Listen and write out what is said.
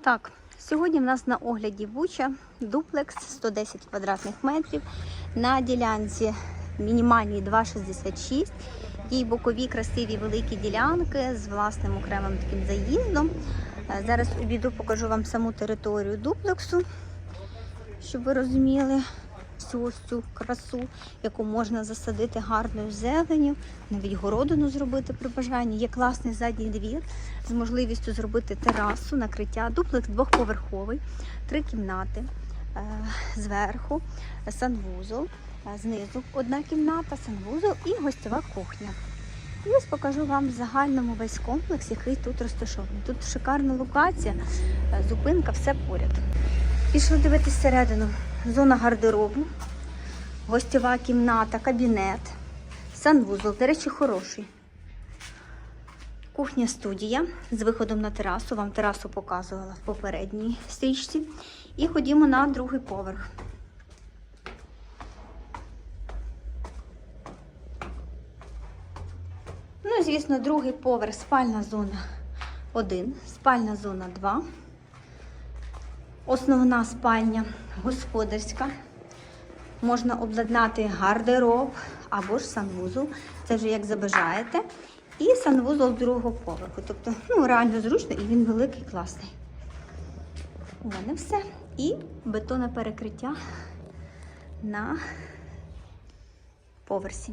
Так, сьогодні в нас на огляді Буча дуплекс 110 квадратних метрів на ділянці мінімальній 2,66. Є бокові красиві великі ділянки з власним окремим таким заїздом. Е, Зараз обіду покажу вам саму територію дуплексу, щоб ви розуміли всю ось цю красу, яку можна засадити гарною зеленю, навіть городину зробити при бажанні. Є класний задній двір з можливістю зробити терасу, накриття. Дуплекс двохповерховий, три кімнати е, зверху, санвузол, е, знизу одна кімната, санвузол і гостьова кухня. І ось покажу вам в загальному весь комплекс, який тут розташований. Тут шикарна локація, е, зупинка, все поряд. Пішли дивитись всередину. Зона гардеробу, гостьова кімната, кабінет, санвузол, до речі, хороший. Кухня студія з виходом на терасу. Вам терасу показувала в попередній стрічці. І ходімо на другий поверх. Ну і, звісно, другий поверх, спальна зона 1, спальна зона 2. Основна спальня господарська. Можна обладнати гардероб або ж санвузол. Це вже як забажаєте. І санвузол другого поверху. Тобто, ну, реально зручно і він великий, класний. У мене все. І бетонне перекриття на поверсі.